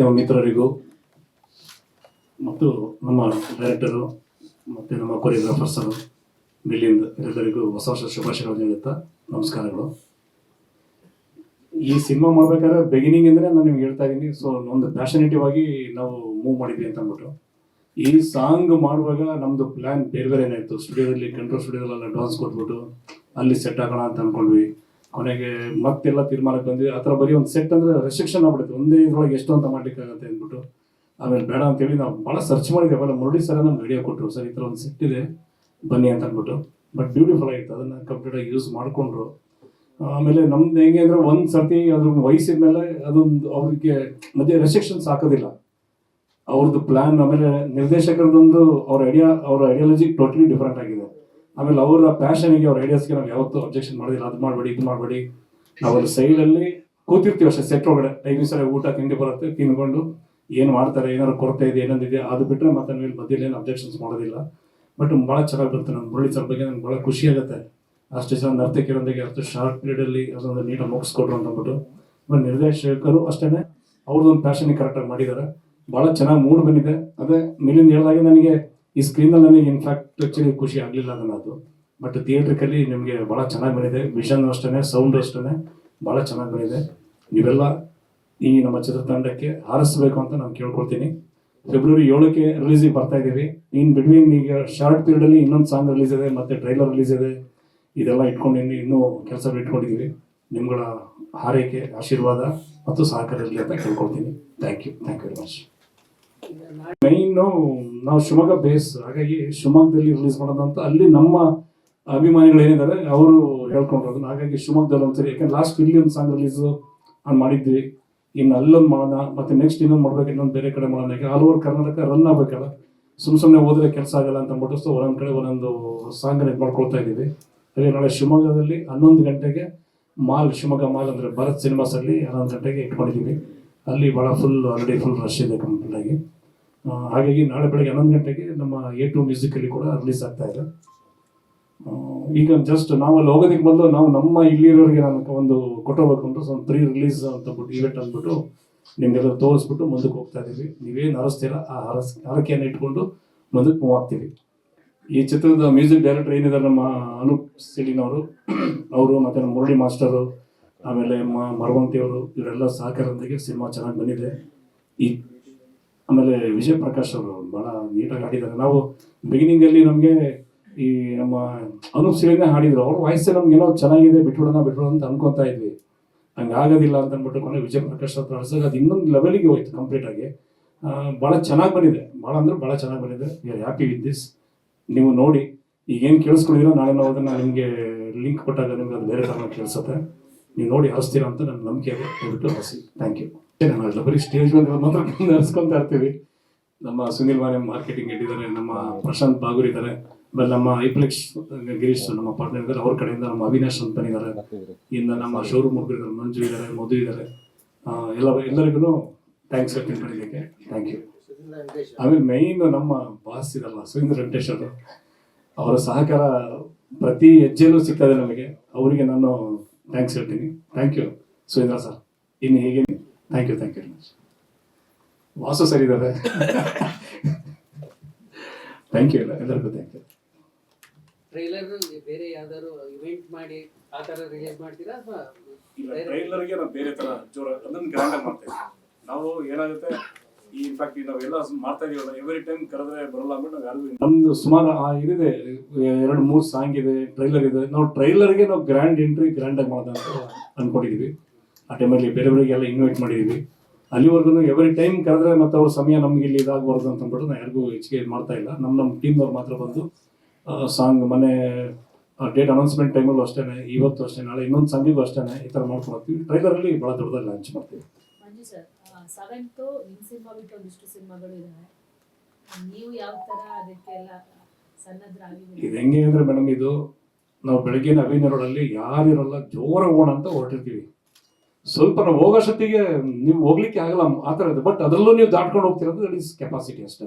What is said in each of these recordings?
ಮಿತ್ರರಿಗೂ ಮತ್ತು ನಮ್ಮ ಡೈರೆಕ್ಟರು ಮತ್ತು ನಮ್ಮ ಕೊರಿಯೋಗ್ರಾಫರ್ಸರು ಬಿಲ್ಲಿಂದ ಎಲ್ಲರಿಗೂ ಹೊಸ ವರ್ಷ ಶುಭಾಶಯಗಳು ನೀಡುತ್ತಾ ನಮಸ್ಕಾರಗಳು. ಈ ಸಿನಿಮಾ ಮಾಡ್ಬೇಕಾದ್ರೆ ಬಿಗಿನಿಂಗ್ ಅಂದರೆ ನಾನು ನಿಮ್ಗೆ ಹೇಳ್ತಾ ಇದ್ದೀನಿ. ಸೊ ಒಂದು ಪ್ಯಾಷನೇಟಿವ್ ಆಗಿ ನಾವು ಮೂವ್ ಮಾಡಿದ್ವಿ ಅಂತ ಅಂದ್ಬಿಟ್ಟು. ಈ ಸಾಂಗ್ ಮಾಡುವಾಗ ನಮ್ಮದು ಪ್ಲ್ಯಾನ್ ಬೇರೆ ಬೇರೆ ಏನಾಯಿತು ಸ್ಟುಡಿಯೋದಲ್ಲಿ ಕಂಟ್ರೋಲ್ ಸ್ಟುಡಿಯೋದಲ್ಲ ಡಾನ್ಸ್ ಕೊಟ್ಬಿಟ್ಟು ಅಲ್ಲಿ ಸೆಟ್ ಆಗೋಣ ಅಂತ ಅಂದ್ಕೊಂಡ್ವಿ ಕೊನೆಗೆ ಮತ್ತೆಲ್ಲ ತೀರ್ಮಾನಕ್ಕೆ ಬಂದ್ವಿ. ಆ ಥರ ಬರೀ ಒಂದು ಸೆಟ್ ಅಂದರೆ ರೆಸ್ಟ್ರಿಕ್ಷನ್ ಆಗ್ಬಿಡುತ್ತೆ. ಒಂದೇ ಇದ್ರೊಳಗೆ ಎಷ್ಟು ಅಂತ ಮಾಡ್ಲಿಕ್ಕಾಗತ್ತೆ ಅಂದ್ಬಿಟ್ಟು. ಆಮೇಲೆ ಬೇಡ ಅಂತೇಳಿ ನಾವು ಭಾಳ ಸರ್ಚ್ ಮಾಡಿದ್ವಿ ಅವೆಲ್ಲ ಮುರಳಿ ಸರ್ ನಮ್ಗೆ ಐಡಿಯಾ ಕೊಟ್ಟರು ಸರ್, ಈ ಥರ ಒಂದು ಸೆಟ್ ಇದೆ. ಬನ್ನಿ ಅಂತ ಅಂದ್ಬಿಟ್ಟು. ಬಟ್ ಬ್ಯೂಟಿಫುಲ್ ಆಗಿತ್ತು. ಅದನ್ನು ಕಂಪ್ಲೀಟಾಗಿ ಯೂಸ್ ಮಾಡಿಕೊಂಡ್ರು. ಆಮೇಲೆ ನಮ್ದು ಹೆಂಗೆ ಅಂದರೆ ಒಂದು ಸರ್ತಿ ಅದ್ರ ವಯಸ್ಸಿದ ಮೇಲೆ ಅದೊಂದು ಅವ್ರಿಗೆ ಮಧ್ಯೆ ರೆಸ್ಟ್ರಿಕ್ಷನ್ಸ್ ಹಾಕೋದಿಲ್ಲ. ಅವ್ರದ್ದು ಪ್ಲಾನ್ ಆಮೇಲೆ ನಿರ್ದೇಶಕರದೊಂದು ಅವ್ರ ಐಡಿಯಾ ಅವ್ರ ಐಡಿಯಾಲಜಿ ಟೋಟಲಿ ಡಿಫ್ರೆಂಟ್ ಆಗಿದೆ. ಆಮೇಲೆ ಅವರ ಪ್ಯಾಷನಿಗೆ ಅವ್ರ ಐಡಿಯಾಸ್ಗೆ ನಾವು ಯಾವತ್ತೂ ಅಬ್ಜೆಕ್ಷನ್ ಮಾಡೋದಿಲ್ಲ. ಅದು ಮಾಡಬೇಡಿ, ಇದು ಮಾಡಬೇಡಿ. ನಾವು ಅಲ್ಲಿ ಸೈಡಲ್ಲಿ ಕೂತಿರ್ತೀವಿ ಅಷ್ಟೇ ಸೆಟ್ ಒಳಗಡೆ. ಟೈಮ್ ಸರಿ ಊಟ, ತಿಂಡಿ ಬರುತ್ತೆ, ತಿನ್ಕೊಂಡು ಏನು ಮಾಡ್ತಾರೆ ಏನಾರು ಕೊರತೆ ಇದೆ ಏನೊಂದಿದೆ ಅದು ಬಿಟ್ಟರೆ ಮತ್ತೆ ಮೇಲೆ ಮಧ್ಯದಲ್ಲಿ ಏನು ಅಬ್ಜೆಕ್ಷನ್ಸ್ ಮಾಡೋದಿಲ್ಲ. ಬಟ್ ಭಾಳ ಚೆನ್ನಾಗಿ ಬರುತ್ತೆ ನಮ್ಮ ಮುರಳಿ ಸರ್ ಬಗ್ಗೆ, ನಂಗೆ ಭಾಳ ಖುಷಿ ಆಗುತ್ತೆ. ಅಷ್ಟು ಜನ ನರ್ತಕಿಯರೊಂದಿಗೆ ಅಷ್ಟು ಶಾರ್ಟ್ ಪೀರಿಯಡಲ್ಲಿ ಅದೊಂದು ನೀಟಾಗಿ ಮುಗಿಸ್ಕೊಟ್ರು ಅಂತ ಅಂದ್ಬಿಟ್ಟು ಆಮೇಲೆ ನಿರ್ದೇಶಕರು ಅಷ್ಟೇ ಅವ್ರದ್ದೊಂದು ಪ್ಯಾಷನ್ ಕರೆಕ್ಟಾಗಿ ಮಾಡಿದ್ದಾರೆ ಭಾಳ ಚೆನ್ನಾಗಿ ಮೂಡ್ ಬಂದಿದೆ. ಅದೇ, ಮೇಲಿಂದ ಹೇಳ್ದಾಗೆ ನನಗೆ ಈ ಸ್ಕ್ರೀನಲ್ಲಿ ನನಗೆ ಇನ್ಫ್ಯಾಕ್ಟ್ ಆ್ಯಕ್ಚುಲಿ ಖುಷಿ ಆಗಲಿಲ್ಲ ಅದು. ಬಟ್ ಥಿಯೇಟ್ರಿಕಲ್ಲಿ ನಿಮಗೆ ಭಾಳ ಚೆನ್ನಾಗಿ ಬಂದಿದೆ. ವಿಷನ್ ಅಷ್ಟೇ ಸೌಂಡ್ ಅಷ್ಟೇ ಭಾಳ ಚೆನ್ನಾಗಿ ಬಂದಿದೆ. ನೀವೆಲ್ಲ ಈ ನಮ್ಮ ಚಿತ್ರತಂಡಕ್ಕೆ ಹಾರಿಸಬೇಕು ಅಂತ ನಾನು ಕೇಳ್ಕೊಳ್ತೀನಿ. ಫೆಬ್ರವರಿ ಏಳಕ್ಕೆ ರಿಲೀಸಿಗೆ ಬರ್ತಾ ಇದ್ದೀವಿ ಇನ್ ಬಿಟ್ವೀನ್ ಈಗ ಶಾರ್ಟ್ ಪೀರಿಯಡಲ್ಲಿ ಇನ್ನೊಂದು ಸಾಂಗ್ ರಿಲೀಸ್ ಇದೆ, ಮತ್ತು ಟ್ರೈಲರ್ ರಿಲೀಸ್ ಇದೆ. ಇದೆಲ್ಲ ಇಟ್ಕೊಂಡು ಇನ್ನು ಇನ್ನೂ ಕೆಲಸ ಇಟ್ಕೊಂಡಿದ್ದೀವಿ ನಿಮ್ಗಳ ಹಾರೈಕೆ, ಆಶೀರ್ವಾದ ಮತ್ತು ಸಹಕಾರ ಇರಲಿ ಅಂತ ಕೇಳ್ಕೊಳ್ತೀನಿ. Thank you thank you very much ಮೈನು ನಾವು ಶಿವಮೊಗ್ಗ ಬೇಸ್ ಹಾಗಾಗಿ ಶಿವಮೊಗ್ಗದಲ್ಲಿ ರಿಲೀಸ್ ಮಾಡೋದಂತ ಅಲ್ಲಿ ನಮ್ಮ ಅಭಿಮಾನಿಗಳು ಏನಿದ್ದಾರೆ ಅವರು ಹೇಳ್ಕೊಂಡ್ರು ಹಾಗಾಗಿ ಶಿವಮೊಗ್ಗದಲ್ಲಿ ಒಂದ್ಸರಿ ಯಾಕಂದ್ರೆ ಲಾಸ್ಟ್ ಇಲ್ಲಿ ಒಂದು ಸಾಂಗ್ ರಿಲೀಸ್ ಮಾಡಿದ್ವಿ. ಇನ್ನು ಅಲ್ಲೊಂದು ಮಾಡೋಣ ಮತ್ತೆ ನೆಕ್ಸ್ಟ್ ಇನ್ನೊಂದು ಮಾಡ್ಬೇಕು ಇನ್ನೊಂದು ಬೇರೆ ಕಡೆ ಮಾಡೋಣ. ಆಲ್ ಓವರ್ ಕರ್ನಾಟಕ ರನ್ ಆಗ್ಬೇಕಲ್ಲ. ಸುಮ್ ಸುಮ್ಮನೆ ಹೋದ್ರೆ ಕೆಲಸ ಆಗಲ್ಲ ಅಂತ ಅಂದ್ಬಿಟ್ಟು ಸೊ ಒಂದೊಂದು ಕಡೆ ಒಂದೊಂದು ಸಾಂಗ್ ಇದು ಮಾಡ್ಕೊಳ್ತಾ ಇದ್ದೀವಿ. ಹಾಗೆ ನಾಳೆ ಶಿವಮೊಗ್ಗದಲ್ಲಿ ಹನ್ನೊಂದು ಗಂಟೆಗೆ ಮಾಲ್ ಶಿವಮೊಗ್ಗ ಮಾಲ್ ಅಂದರೆ ಭರತ್ ಸಿನಿಮಾಸ್ ಅಲ್ಲಿ ಹನ್ನೊಂದು ಗಂಟೆಗೆ ಇಟ್ಕೊಂಡಿದ್ದೀವಿ. ಅಲ್ಲಿ ಭಾಳ ಫುಲ್ ಆಲ್ರೆಡಿ ಫುಲ್ ರಶ್ ಇದೆ ಕಂಪ್ಲೀಟ್ ಆಗಿ. ಆ, ಹಾಗಾಗಿ ನಾಳೆ ಬೆಳಗ್ಗೆ ಹನ್ನೊಂದು ಗಂಟೆಗೆ ನಮ್ಮ ಎ ಟು ಮ್ಯೂಸಿಕಲ್ಲಿ ಕೂಡ ರಿಲೀಸ್ ಆಗ್ತಾ ಇದೆ. ಈಗ ಜಸ್ಟ್ ನಾವು ಅಲ್ಲಿ ಹೋಗೋದಕ್ಕೆ ಮೊದಲು ನಾವು ನಮ್ಮ ಇಲ್ಲಿರೋರಿಗೆ ನಾನು ಒಂದು ಕೊಟ್ಟೋಗ್ಬೇಕು ಅಂತ ಒಂದು ಪ್ರೀ ರಿಲೀಸ್ ಅಂತ ಬಿಟ್ಟು ಇವೆಂಟ್ ಅಂದ್ಬಿಟ್ಟು ನಿಮಗೆಲ್ಲ ತೋರಿಸ್ಬಿಟ್ಟು ಮುಂದಕ್ಕೆ ಹೋಗ್ತಾ ಇದ್ದೀವಿ ನೀವೇನು ಹರಸ್ತೀರ ಆ ಹರಸ್ ಹರಕೆಯನ್ನು ಇಟ್ಕೊಂಡು ಮುಂದಕ್ಕೆ ಮೂವ್ ಆಗ್ತೀವಿ. ಈ ಚಿತ್ರದ ಮ್ಯೂಸಿಕ್ ಡೈರೆಕ್ಟರ್ ಏನಿದ್ದಾರೆ ನಮ್ಮ ಅನೂಪ್ ಸಿಲಿನವರು, ಅವರು ಮತ್ತು ನಮ್ಮ ಮುರಳಿ ಮಾಸ್ಟರು, ಆಮೇಲೆ ಮ ಮರವಂತಿ ಅವರು ಇವರೆಲ್ಲ ಸಹಕಾರದೊಂದಿಗೆ ಸಿನಿಮಾ ಚೆನ್ನಾಗಿ ಬಂದಿದೆ. ಈ ಆಮೇಲೆ ವಿಜಯ್ ಪ್ರಕಾಶ್ ಅವರು ಭಾಳ ನೀಟಾಗಿ ಹಾಡಿದ್ದಾರೆ ನಾವು ಬಿಗಿನಿಂಗಲ್ಲಿ ನಮಗೆ ಈ ನಮ್ಮ ಅನೂಪ್ ಸಿಳಿನೇ ಹಾಡಿದ್ರು. ಅವ್ರ ವಾಯ್ಸೇ ನಮ್ಗೆ ಏನೋ ಚೆನ್ನಾಗಿದೆ, ಬಿಟ್ಬಿಡೋಣ ಬಿಟ್ಬಿಡೋಣ ಅಂತ ಅನ್ಕೊಂತಾ ಇದ್ವಿ. ಹಂಗೆ ಆಗೋದಿಲ್ಲ ಅಂತ ಅಂದ್ಬಿಟ್ಟು ಕೊನೆ ವಿಜಯ್ ಪ್ರಕಾಶ್ ಹತ್ರ ಆಡ್ಸಿದಾಗ ಅದು ಇನ್ನೊಂದು ಲೆವೆಲಿಗೆ ಹೋಯ್ತು ಕಂಪ್ಲೀಟಾಗಿ ಭಾಳ ಚೆನ್ನಾಗಿ ಬಂದಿದೆ. ಭಾಳ ಅಂದ್ರೆ ಭಾಳ ಚೆನ್ನಾಗಿ ಬಂದಿದೆ. We are happy with this ನೀವು ನೋಡಿ, ಈಗೇನು ಕೇಳಿಸ್ಕೊಂಡಿರೋ ನಾಳೆ ನಾವು ಅದನ್ನು ನಿಮಗೆ ಲಿಂಕ್ ಕೊಟ್ಟಾಗ ನಿಮ್ಗೆ ಅದು ಬೇರೆ ಥರ ಕೇಳಿಸುತ್ತೆ. ನೀವು ನೋಡಿ ಹರಿಸ್ತೀರಾ ಅಂತ ನನ್ನ ನಂಬಿಕೆ ಇದೆ. ದಯವಿಟ್ಟು ಥ್ಯಾಂಕ್ ಯು ಬರೀ ಸ್ಟೇಜ್ ಮೇಲೆ ಮಾತ್ರ ಹರಿಸ್ಕೊಂತ ಇರ್ತೀವಿ. ನಮ್ಮ ಸುನಿಲ್ ಮಾನೆ ಮಾರ್ಕೆಟಿಂಗ್ ಇಟ್ಟಿದ್ದಾರೆ ನಮ್ಮ ಪ್ರಶಾಂತ್ ಬಾಗೂರ್ ಇದ್ದಾರೆ ಆಮೇಲೆ ನಮ್ಮ ಐಪ್ಲೆಕ್ಸ್ ಗಿರೀಶ್ ನಮ್ಮ ಪಾರ್ಟ್ನರ್ ಇದ್ದಾರೆ ಅವ್ರ ಕಡೆಯಿಂದ ನಮ್ಮ ಅವಿನಾಶ್ ಅಂತ ಇದ್ದಾರೆ ಇನ್ನು ನಮ್ಮ ಶೋರೂಮ್ ಹುಡುಗರು ಮಂಜು ಇದ್ದಾರೆ ಮಧು ಇದ್ದಾರೆ. ಎಲ್ಲ ಎಲ್ಲರಿಗೂ ಥ್ಯಾಂಕ್ಸ್ ಹೇಳ್ತೀನಿ ಬರೀಲಿಕ್ಕೆ ಥ್ಯಾಂಕ್ ಯು ಆಮೇಲೆ ಮೈನ್ ನಮ್ಮ ಬಾಸ್ ಇರಲ್ಲ ಸುರೇಂದ್ರ ವೆಂಕಟೇಶ್ ಅವರು. ಅವರ ಸಹಕಾರ ಪ್ರತಿ ಹೆಜ್ಜೆಯಲ್ಲೂ ಸಿಗ್ತದೆ ನಮಗೆ. ಅವರಿಗೆ ನಾನು ಥ್ಯಾಂಕ್ಸ್ ಹೇಳ್ತೀನಿ. Thank you Surendra sir. ಇನ್ನು ಹೀಗೆ thank you thank you very much Vasu ಸರಿ ಇದ್ದಾರೆ ಥ್ಯಾಂಕ್ ಯು ಎಲ್ಲ ಎಲ್ಲರಿಗೂ ಥ್ಯಾಂಕ್ ಯು ಟ್ರೈಲರ್ ಬೇರೆ ಯಾವ್ದಾದ್ರು ಇವೆಂಟ್ ಮಾಡಿ ಆ ತರ ರಿಲೀಸ್ ಮಾಡ್ತೀರಾ ಅಥವಾ ಟ್ರೈಲರ್ಗೆ ನಾವು ಬೇರೆ ತರ ಜೋರ ಅದನ್ನ ಗ್ರ್ಯಾಂಡ್ ಆಗಿ ಮಾಡ್ತೇವೆ ನಾವು ಏನಾಗುತ್ತೆ ಈ ಇನ್ಫ್ಯಾಕ್ಟ್ ನಾವು ಮಾಡ್ತಾ ಇದೀವಲ್ಲ ಎವ್ರಿ ಟೈಮ್ ಕರೆದ್ರೆ ಬರಲ್ಲ ಅಂದ್ಬಿಟ್ಟು ನಾವು ಯಾರಿಗೂ ನಮ್ದು ಸುಮಾರು ಆ ಇದಿದೆ ಎರಡು ಮೂರು ಸಾಂಗ್ ಇದೆ ಟ್ರೈಲರ್ ಇದೆ. ನಾವು ಟ್ರೈಲರ್ಗೆ ನಾವು ಗ್ರ್ಯಾಂಡ್ ಎಂಟ್ರಿ ಗ್ರ್ಯಾಂಡ್ ಆಗಿ ಮಾಡೋದಂತ ಅಂತ ಅನ್ಕೊಂಡಿದೀವಿ. ಆ ಟೈಮಲ್ಲಿ ಬೇರೆ ಬೇರೆಗೆಲ್ಲ ಇನ್ವೈಟ್ ಮಾಡಿದೀವಿ. ಅಲ್ಲಿವರೆಗೂ ಎವ್ರಿ ಟೈಮ್ ಕರೆದ್ರೆ ಮತ್ತೆ ಅವ್ರ ಸಮಯ ನಮ್ಗೆ ಇಲ್ಲಿ ಇದಾಗಬಾರ್ದು ಅಂತ ಅಂದ್ಬಿಟ್ಟು ನಾವು ಯಾರಿಗೂ ಹೆಚ್ಚಿಗೆ ಮಾಡ್ತಾ ಇಲ್ಲ. ನಮ್ಮ ನಮ್ಮ ಟೀಮ್ನವ್ರು ಮಾತ್ರ ಬಂದು ಸಾಂಗ್ ಮನೆ ಡೇಟ್ ಅನೌನ್ಸ್ಮೆಂಟ್ ಟೈಮಲ್ಲೂ ಅಷ್ಟೇ ಇವತ್ತು ಅಷ್ಟೇ ನಾಳೆ ಇನ್ನೊಂದು ಸಾಂಗಿಗೂ ಅಷ್ಟೇ ಈ ಥರ ಮಾಡ್ಕೊಳ್ತೀವಿ ಟ್ರೈಲರಲ್ಲಿ ಭಾಳ ದೊಡ್ಡದಾಗಿ ಲಾಂಚ್ ಮಾಡ್ತೀವಿ. ಮಂಜು ಸರ್. ಸೆವೆಂತು ನಿಮ್ಮ ಸಿನಿಮಾ ಬಿಟ್ಟು ಒಂದಿಷ್ಟು ಸಿನಿಮಾಗಳು ಇದಾವೆ. ನೀವು ಯಾವ ತರ ಅದಕ್ಕೆಲ್ಲ ಸನ್ನದ್ಧರಾಗಿದ್ದೀರಿ ಇದು ಹೆಂಗೆ ಅಂದರೆ ಮೇಡಮ್ ಇದು ನಾವು ಬೆಳಗ್ಗೆ ಅಭಿನಯ ರೋಡಲ್ಲಿ ಯಾರಿರಲ್ಲ ಜೋರ ಓಣ ಅಂತ ಹೊರಟಿರ್ತೀವಿ. ಸ್ವಲ್ಪ ನಾವು ಹೋಗೋಷ್ಟೊತ್ತಿಗೆ ನೀವು ಹೋಗ್ಲಿಕ್ಕೆ ಆಗಲ್ಲ ಆ ಥರ ಇದೆ. ಬಟ್ ಅದರಲ್ಲೂ ನೀವು ದಾಟ್ಕೊಂಡು ಹೋಗ್ತಿರೋದು ದಟ್ ಈಸ್ ಕೆಪಾಸಿಟಿ ಅಷ್ಟೇ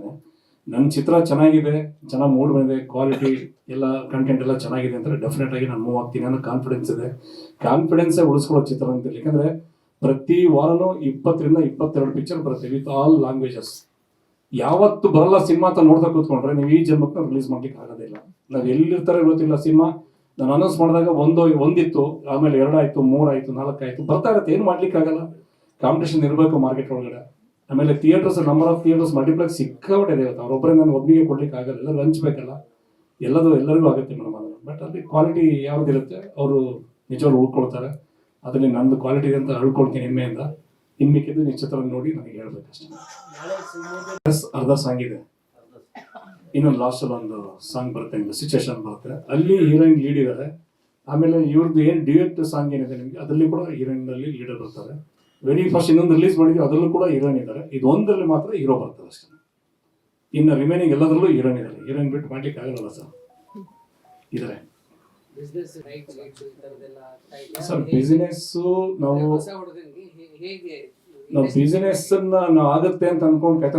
ನನ್ನ ಚಿತ್ರ ಚೆನ್ನಾಗಿದೆ, ಚೆನ್ನಾಗಿ ಮೂಡ್ ಬಂದಿದೆ ಕ್ವಾಲಿಟಿ ಎಲ್ಲ ಕಂಟೆಂಟ್ ಎಲ್ಲ ಚೆನ್ನಾಗಿದೆ ಅಂತ ಡೆಫಿನೆಟ್ ಆಗಿ ನಾನು ಮೂವ್ ಆಗ್ತೀನಿ ಅನ್ನೋ ಕಾನ್ಫಿಡೆನ್ಸ್ ಇದೆ. ಕಾನ್ಫಿಡೆನ್ಸೇ ಉಳಿಸ್ಕೊಳ್ಳೋ ಚಿತ್ರ ಅಂತ ಯಾಕಂದರೆ ಪ್ರತಿ ವಾರನೂ ಇಪ್ಪತ್ತರಿಂದ ಇಪ್ಪತ್ತೆರಡು ಪಿಕ್ಚರ್ ಬರುತ್ತೆ ವಿತ್ ಆಲ್ ಲ್ಯಾಂಗ್ವೇಜಸ್ ಯಾವತ್ತು ಬರಲ್ಲ ಸಿನಿಮಾ ಅಂತ ನೋಡ್ತಾ ಕೂತ್ಕೊಂಡ್ರೆ ನೀವು ಈ ಜನ್ಮಕ್ಕೆ ರಿಲೀಸ್ ಮಾಡ್ಲಿಕ್ಕೆ ಆಗೋದಿಲ್ಲ ನಾವು ಎಲ್ಲಿರ್ತಾರೆ ಗೊತ್ತಿಲ್ಲ ಸಿನಿಮಾ. ನಾನು ಅನೌನ್ಸ್ ಮಾಡಿದಾಗ ಒಂದು, ಒಂದಿತ್ತು, ಆಮೇಲೆ ಎರಡಾಯ್ತು, ಮೂರಾಯ್ತು, ನಾಲ್ಕಾಯ್ತು. ಬರ್ತಾ ಇರುತ್ತೆ, ಏನು ಮಾಡ್ಲಿಕ್ಕೆ ಆಗಲ್ಲ. ಕಾಂಪಿಟೇಷನ್ ಇರಬೇಕು ಮಾರ್ಕೆಟ್ ಒಳಗಡೆ. ಆಮೇಲೆ theatres number of theatres multiplex ಸಿಕ್ಕಾಬಿಟ್ಟಿದೆ ಇವತ್ತು. ಅವ್ರೊಬ್ಬರೇ ನಾನು ಒಬ್ಬನಿಗೆ ಕೊಡ್ಲಿಕ್ಕೆ ಆಗಲ್ಲ. ಎಲ್ಲರೂ ಹಂಚ್ಬೇಕಲ್ಲ ಎಲ್ಲದೂ, ಎಲ್ಲರಿಗೂ ಆಗುತ್ತೆ ಮೇಡಮ್ ಅದನ್ನು ಬಟ್ ಅಲ್ಲಿ ಕ್ವಾಲಿಟಿ ಯಾವ್ದಿರುತ್ತೆ ಅವರು ನಿಜವಾಗ್ಲು ಉಳ್ಕೊಳ್ತಾರೆ. ಅದರಲ್ಲಿ ನಂದು ಕ್ವಾಲಿಟಿ ಇದೆ ಅಂತ ಹೇಳ್ಕೊಳ್ತೀನಿ ಹೆಮ್ಮೆಯಿಂದ. ಇನ್ಮಿಕ್ಕಿದ್ದು ನಿಶ್ಚಿತ್ರ ನಿಶ್ಚಿತ ನೋಡಿ, ನನಗೆ ಹೇಳ್ಬೇಕಷ್ಟೇ. ಅರ್ಧ ಸಾಂಗ್ ಇದೆ. ಇನ್ನೊಂದು ಲಾಸ್ಟಲ್ಲಿ ಒಂದು ಸಾಂಗ್ ಬರುತ್ತೆ ನಿಮ್ಗೆ ಸಿಚುವೇಶನ್ ಬರುತ್ತೆ. ಅಲ್ಲಿ ಹೀರೋಯಿನ್ ಲೀಡ್ ಇದ್ದಾರೆ ಆಮೇಲೆ ಇವ್ರದ್ದು ಏನು ಡ್ಯೂಯೆಟ್ ಸಾಂಗ್ ಏನಿದೆ ನಿಮಗೆ ಅದರಲ್ಲಿ ಕೂಡ ಹೀರೋಯಿನಲ್ಲಿ ಲೀಡರ್ ಬರ್ತಾರೆ. ವೆರಿ ಫಸ್ಟ್ ಇನ್ನೊಂದು ರಿಲೀಸ್ ಮಾಡಿದ್ವಿ ಅದರಲ್ಲೂ ಕೂಡ ಹೀರೋಯಿನ್ ಇದ್ದಾರೆ ಇದು ಒಂದರಲ್ಲಿ ಮಾತ್ರ ಹೀರೋ ಬರ್ತಾರೆ ಅಷ್ಟೇ. ಇನ್ನು ರಿಮೈನಿಂಗ್ ಎಲ್ಲದರಲ್ಲೂ ಹೀರೋಯಿನ್ ಇದ್ದಾರೆ ಹೀರೋಯಿನ್ ಬಿಟ್ಟು ಮಾಡ್ಲಿಕ್ಕೆ ಆಗಲ್ಲ ಸರ್ ಇದ್ದಾರೆ ಸರ್ ಬಿಸ್ನೆಸ್ಸು ಬಿಸಿನೆಸ್ ನಾವು ನಾವು ಬಿಸಿನೆಸ್ ನಾವು ಆಗುತ್ತೆ ಅಂತ ಅನ್ಕೊಂಡು ಕೈತ